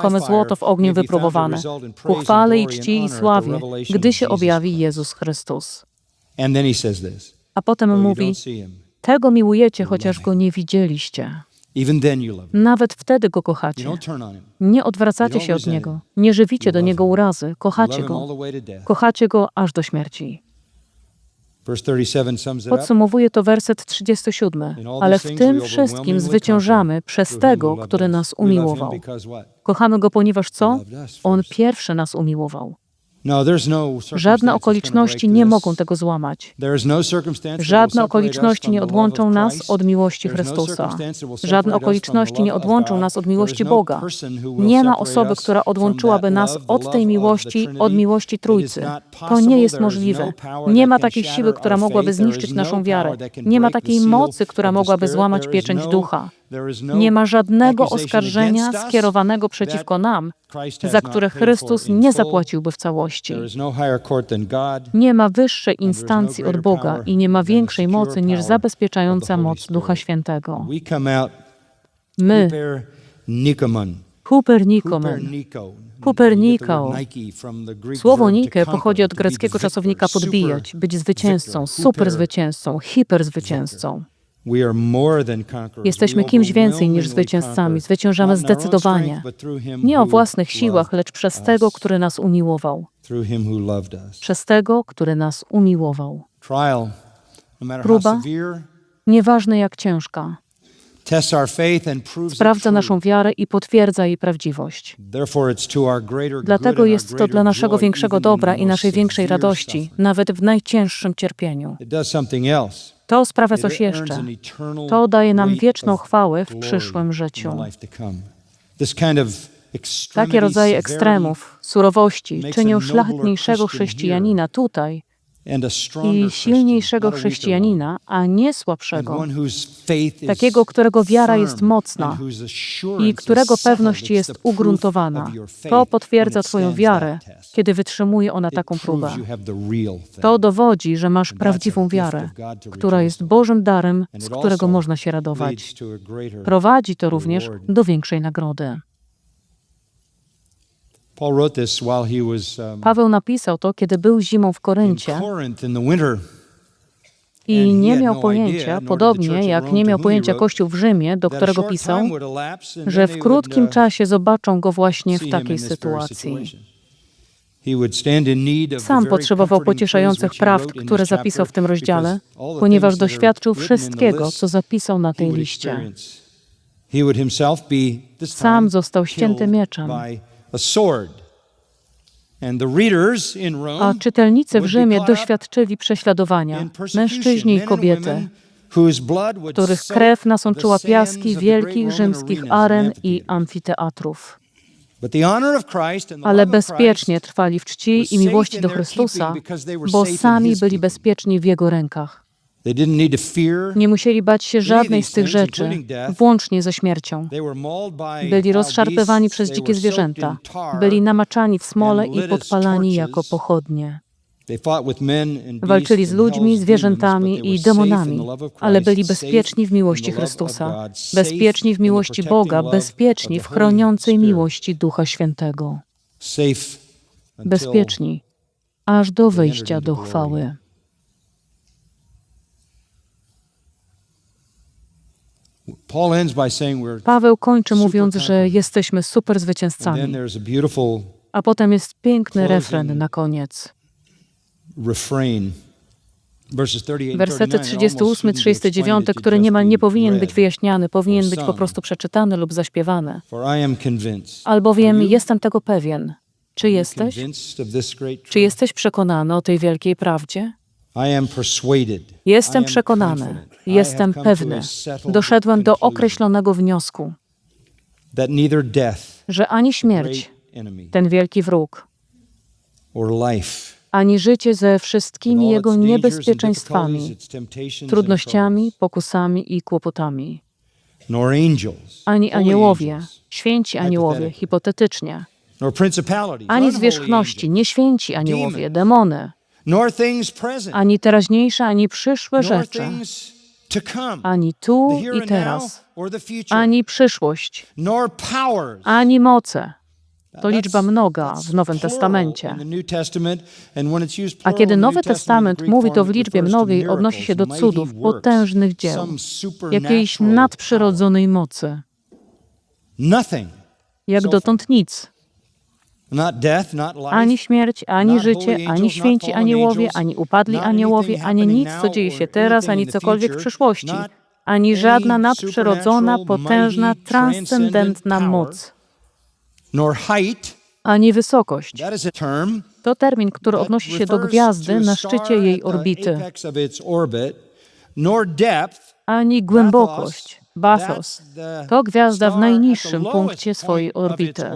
Kome złoto w ogniu wypróbowane, ku chwale i czci i sławie, gdy się objawi Jezus Chrystus. A potem mówi, tego miłujecie, chociaż go nie widzieliście. Nawet wtedy go kochacie. Nie odwracacie się od niego, nie żywicie do niego urazy, kochacie go. Kochacie go aż do śmierci. Podsumowuje to werset 37. Ale w tym wszystkim zwyciężamy przez tego, który nas umiłował. Kochamy go, ponieważ co? On pierwszy nas umiłował. No, no Żadne okoliczności nie mogą tego złamać. No Żadne okoliczności nie odłączą nas od miłości Chrystusa. Żadne okoliczności nie odłączą nas od miłości Boga. Nie ma osoby, która odłączyłaby nas od tej miłości, od miłości Trójcy. To nie jest możliwe. Nie ma takiej siły, która mogłaby zniszczyć is naszą wiarę. Nie ma takiej mocy, która mogłaby złamać pieczęć ducha. No Nie ma żadnego oskarżenia skierowanego przeciwko nam, za które Chrystus nie zapłaciłby w całości. No. Nie ma wyższej no instancji od Boga i nie ma większej mocy niż zabezpieczająca moc Ducha. Świętego. My. Hupernikomen, Greek Słowo Nike pochodzi od greckiego czasownika podbijać, być zwycięzcą, victor, super huper zwycięzcą, hiperzwycięzcą. Jesteśmy kimś więcej niż zwycięzcami. Zwyciężamy zdecydowanie. Nie o własnych siłach, lecz przez tego, który nas umiłował. Przez tego, który nas umiłował. No Próba Nieważne jak ciężka, sprawdza naszą wiarę i potwierdza jej prawdziwość. Dlatego jest to dla naszego większego dobra i naszej większej radości, nawet w najcięższym cierpieniu. To sprawia coś jeszcze. To daje nam wieczną chwałę w przyszłym życiu. Takie rodzaje ekstremów, surowości czynią szlachetniejszego chrześcijanina tutaj i silniejszego chrześcijanina, a nie słabszego, takiego, którego wiara jest mocna i którego pewność jest ugruntowana. To potwierdza Twoją wiarę, kiedy wytrzymuje ona taką próbę. To dowodzi, że masz prawdziwą wiarę, która jest. Bożym darem, z którego można się radować. Prowadzi to również do większej nagrody. Paweł napisał to, kiedy był zimą w Koryncie i nie miał no pojęcia, podobnie jak nie miał pojęcia Kościół w Rzymie, do którego pisał, że w krótkim uh, czasie zobaczą go właśnie w takiej sytuacji. Sam potrzebował pocieszających prawd, które zapisał w tym rozdziale, ponieważ doświadczył wszystkiego, co zapisał na tej liście. Sam został ścięty mieczem. A sword. Czytelnicy w Rzymie doświadczyli prześladowania, mężczyźni i kobiety, których krew nasączyła piaski wielkich rzymskich aren i amfiteatrów. Ale bezpiecznie trwali w czci i miłości do Chrystusa, bo sami byli bezpieczni w Jego rękach. Nie musieli bać się żadnej z tych rzeczy, włącznie ze śmiercią. Byli rozszarpywani przez dzikie zwierzęta, byli namaczani w smole i podpalani jako pochodnie. Walczyli z ludźmi, zwierzętami i demonami, ale byli bezpieczni w miłości Chrystusa, bezpieczni w miłości Boga, bezpieczni w chroniącej miłości Ducha Świętego, bezpieczni aż do wejścia do chwały. Paweł kończy mówiąc, że jesteśmy super zwycięzcami, a potem jest piękny refren na koniec. refrain. Verses 38 and Wersety 39 almost 38, shouldn't be 39, explained, it który should niemal nie powinien być wyjaśniany, powinien być po prostu przeczytany lub zaśpiewany. Albowiem jestem tego pewien. Czy jesteś? Czy jesteś przekonany o tej wielkiej prawdzie? Jestem przekonany, jestem pewny. Doszedłem do określonego wniosku, że ani śmierć, ten wielki wróg, ani życie ze wszystkimi jego niebezpieczeństwami, trudnościami, pokusami i kłopotami, ani aniołowie, święci aniołowie, hipotetycznie, ani zwierzchności, nieświęci aniołowie, demony, ani teraźniejsze, ani przyszłe rzeczy, ani tu i teraz, ani przyszłość, ani moce, To liczba mnoga w Nowym Testamencie. A kiedy Nowy Testament, mówi to w liczbie mnogiej, odnosi się do cudów, potężnych dzieł, jakiejś nadprzyrodzonej mocy. Jak dotąd nic. Ani śmierć, ani życie, ani święci aniołowie, ani upadli aniołowie, ani nic, co dzieje się teraz, ani cokolwiek w przyszłości, ani żadna nadprzyrodzona, potężna, transcendentna transcendent moc, ani wysokość. To termin, który odnosi się do gwiazdy na szczycie jej orbity, ani głębokość. Bathos to gwiazda w najniższym punkcie swojej orbity.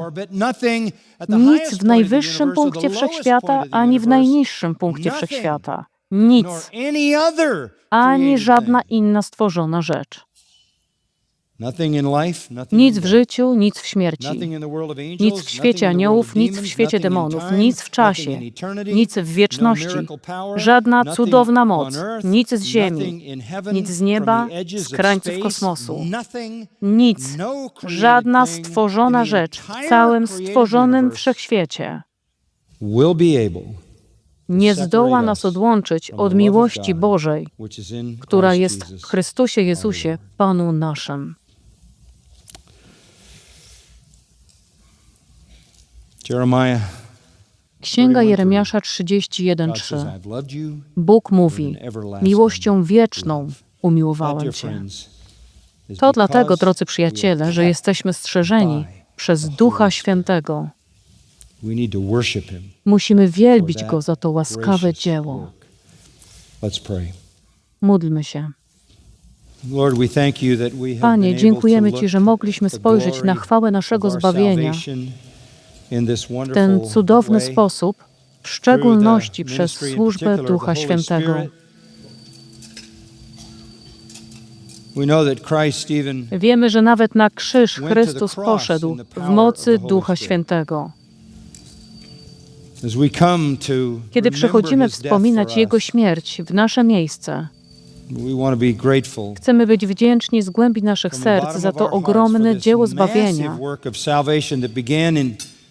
Nic w najwyższym punkcie wszechświata, ani w najniższym punkcie wszechświata. Nic, ani żadna inna stworzona rzecz. Nic w życiu, nic w śmierci. Nic w świecie aniołów, nic w świecie demonów, nic w czasie, nic w wieczności, żadna cudowna moc, nic z ziemi, nic z nieba, z krańców kosmosu, nic, No żadna stworzona rzecz w całym stworzonym wszechświecie nie zdoła nas odłączyć od miłości Bożej, która jest w Chrystusie Jezusie, Panu naszym. Księga Jeremiasza God says, 31:3. I've loved you. Bóg mówi: Miłością wieczną umiłowałem Cię. To dlatego, drodzy przyjaciele, że jesteśmy strzeżeni przez Ducha Świętego. Musimy wielbić Go za to łaskawe dzieło. Módlmy się. Panie, dziękujemy Ci, że mogliśmy spojrzeć na chwałę naszego zbawienia w ten cudowny sposób, w szczególności przez służbę Ducha Świętego. Wiemy, że nawet na krzyż Chrystus poszedł w mocy Ducha. Świętego. Kiedy przychodzimy wspominać Jego śmierć w nasze miejsce, chcemy być wdzięczni z głębi naszych serc za to ogromne dzieło zbawienia,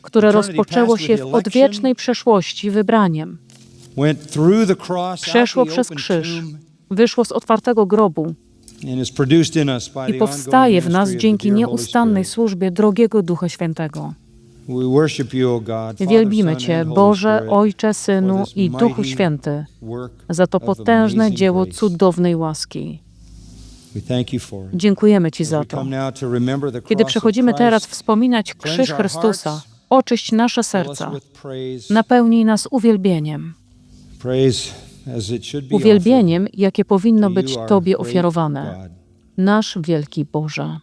które rozpoczęło się w odwiecznej przeszłości wybraniem. Przeszło przez krzyż, wyszło z otwartego grobu i powstaje w nas dzięki nieustannej służbie drogiego Ducha Świętego. Wielbimy Cię, Boże, Ojcze, Synu i Duchu Święty, za to potężne dzieło cudownej łaski. Dziękujemy Ci za to. Kiedy przechodzimy teraz wspominać krzyż Chrystusa, oczyść nasze serca, napełnij nas uwielbieniem. Uwielbieniem, jakie powinno być Tobie ofiarowane. Nasz wielki Boże.